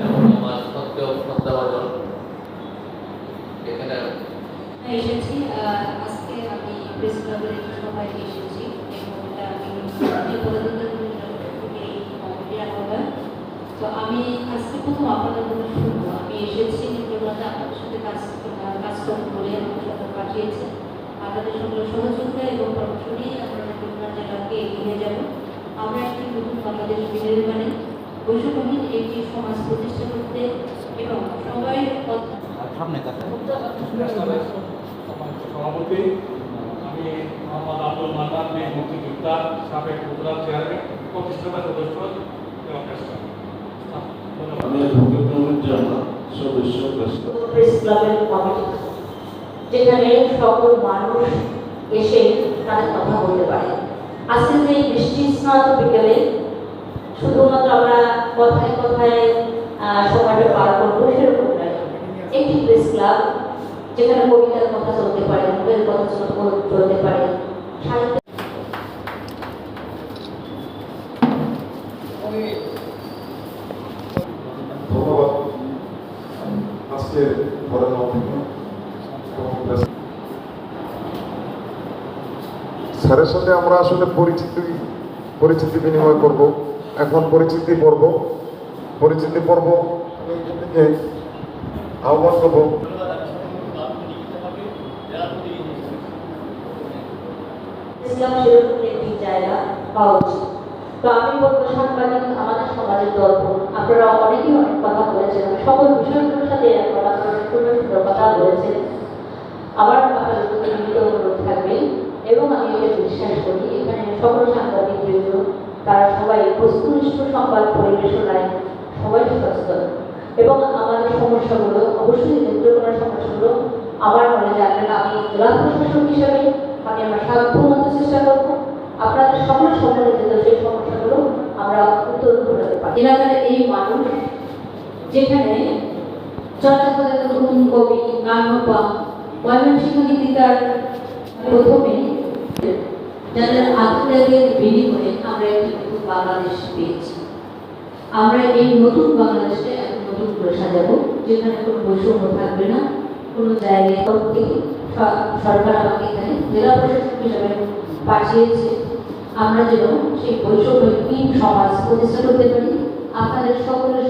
আমার আমি প্রেস ক্লাবের সভায় এসেছি মধ্যে শুনব। আপনাদের সাথে কাজ কাজকর্ম আমার আপনাদের সঙ্গে সহযোগিতা আমরা নিয়ে যাব। আমরা একটি নতুন বাংলাদেশ বিনির্মাণে বৈষম্যহীন একটি সমাজ প্রতিষ্ঠা করতে এবং সবাই সামনে কথা ইসলামের সম্মানিত সভাপতি আমি মোহাম্মদ আব্দুল মান্নান বীর মুক্তিযোদ্ধা সাবেক উপজেলা চেয়ারম্যান প্রতিষ্ঠাতা সদস্য এবং প্রেসিডেন্ট। ধন্যবাদ। আমি ভূমিকরণের সদস্য প্রেসিডেন্ট প্রেস ক্লাবের কমিটি যেখানে সকল মানুষ এসে তাদের কথা বলতে পারে আজকে যে এই বৃষ্টি স্নাত বিকেলে শুধুমাত্র আমরা কথায় কথায় সময়টা পার করব সেরকম নয় একটি প্রেস ক্লাব যেখানে কবিতার কথা চলতে পারে মুখের কথা চলতে পারে সাহিত্য ধন্যবাদ। স্যারের সাথে আমরা আসলে পরিচিতি পরিচিতি বিনিময় করব। এখন পরিচিতি পর্ব পরিচিতি পর্ব আহ্বান করব। তো আমি অনেক কথা বলেছেন সাথে কথা বলেছেন। আমার আপনাদের অনুরোধ থাকবে, এবং আমি এটা বিশ্বাস করি, এখানে সকল সাংবাদিক তারা সবাই বস্তুনিষ্ঠ সংবাদ পরিবেশনায় সবাই সচেতন। এবং আমাদের সমস্যাগুলো, অবশ্যই নেত্রকোনার সমস্যাগুলো আমার মনে জানবেন আমি জেলা প্রশাসক হিসাবে আমি আমার সাধ্য মতো চেষ্টা করব। আপনাদের সকল সম্মানিত সেই সমস্যাগুলো আমরা উত্তর ঘটাতে পারি। এলাকার এই মানুষ যেখানে চর্চাপদের নতুন কবি গানপা ময়মনসিংহ গীতিকার প্রথমে যাদের আত্মত্যাগের বিনিময়ে আমরা একটি নতুন বাংলাদেশ পেয়েছি। আমরা এই নতুন বাংলাদেশে নতুন করে সাজাবো, যেখানে কোনো বৈষম্য থাকবে না, কোনো জায়গায় তরফ থেকে সরকার আমাকে এখানে জেলা প্রশাসক হিসাবে পাঠিয়েছে। আমরা যেন সেই বৈষম্যহীন সমাজ প্রতিষ্ঠা করতে পারি। আপনাদের সকলের